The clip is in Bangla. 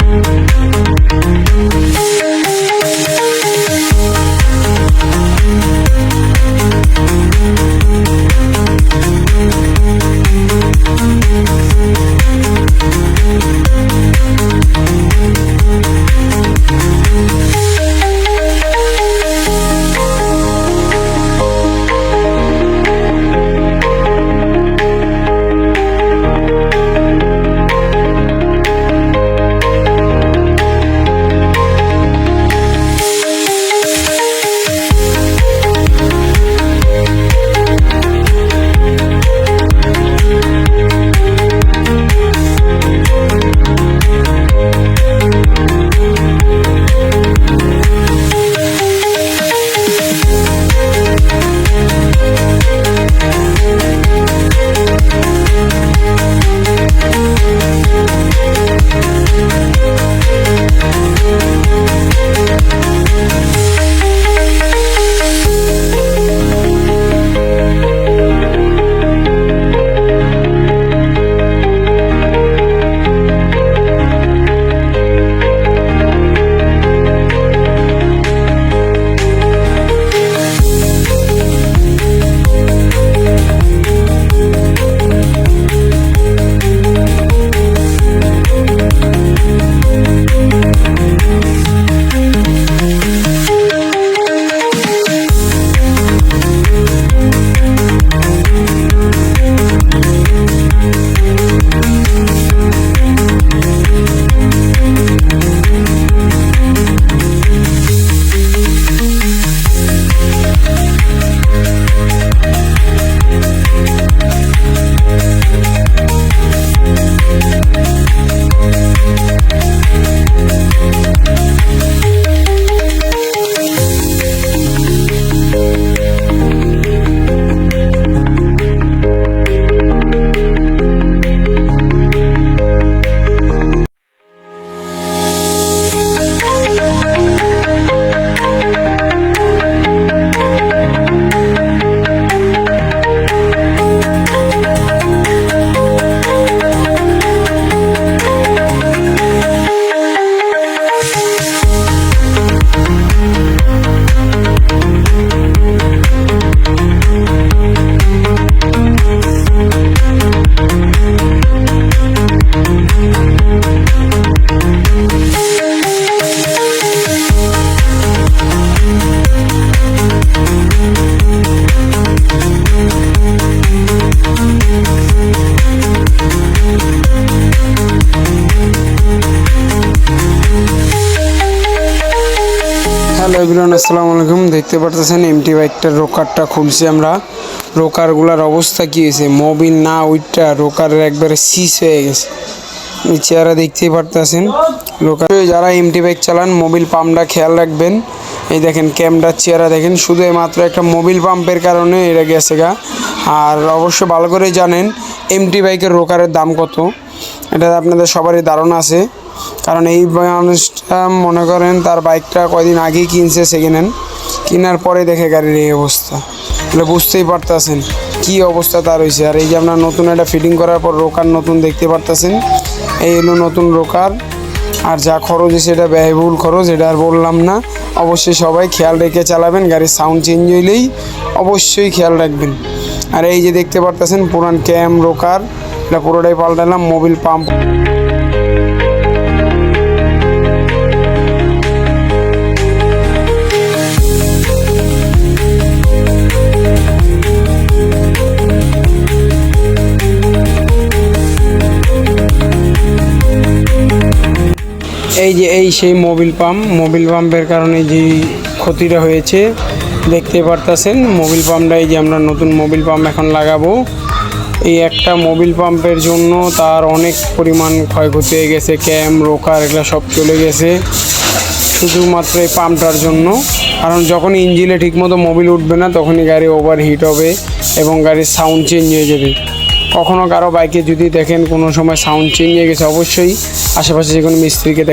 Thank you. এভরিওয়ান আসসালামু আলাইকুম। দেখতে পারতেছেন এমটি বাইকটার রোকারটা খুলছি আমরা। রোকারগুলার অবস্থা কী হয়েছে? মোবিল না ওইটা রোকারের একবারে সিস হয়ে গেছে। চেহারা দেখতেই পারতেছেন। রোকার যারা এমটি বাইক চালান, মোবিল পাম্পটা খেয়াল রাখবেন। এই দেখেন ক্যামটার চেহারা দেখেন। শুধু মাত্র একটা মোবিল পাম্পের কারণে এটা গেছে গা। আর অবশ্য ভালো করে জানেন এমটি বাইকের রোকারের দাম কত? এটা আপনাদের সবারই ধারণা আছে। কারণ এই মানুষটা মনে করেন তার বাইকটা কয়দিন আগেই কিনছে সেকেন্ড হ্যান্ড কেনার পরে দেখে গাড়ির এই অবস্থা। তাহলে বুঝতেই পারতেছেন কি অবস্থা তার হয়েছে আর এই যে আপনার নতুন একটা ফিটিং করার পর রোকার নতুন দেখতে পারতেছেন। এই হলো নতুন রোকার আর যা খরচ এটা ব্যয়বহুল খরচ, এটা আর বললাম না। অবশ্যই সবাই খেয়াল রেখে চালাবেন, গাড়ির সাউন্ড চেঞ্জ হইলেই অবশ্যই খেয়াল রাখবেন। আর এই যে দেখতে পারতেছেন পুরান ক্যাম রোকার, এটা পুরোটাই পাল্টালাম, মোবিল পাম্প। এই যে, এই সেই মোবিল পাম্প, মোবিল পাম্পের কারণে যে ক্ষতিটা হয়েছে দেখতে পারতেছেন মোবিল পাম্পটা এই যে আমরা নতুন মোবিল পাম্প এখন লাগাবো। এই একটা মোবিল পাম্পের জন্য তার অনেক পরিমাণ ক্ষয়ক্ষতি হয়ে গেছে ক্যাম রোকার এগুলো সব চলে গেছে, শুধুমাত্র এই পাম্পটার জন্য। কারণ যখন ইঞ্জিনে ঠিকমতো মোবিল উঠবে না, তখনই গাড়ি ওভার হিট হবে এবং গাড়ির সাউন্ড চেঞ্জ হয়ে যাবে। কখনো কারও বাইকে যদি দেখেন কোনো সময় সাউন্ড চেঞ্জ হয়ে গেছে, অবশ্যই আশেপাশে যে কোনো মিস্ত্রিকে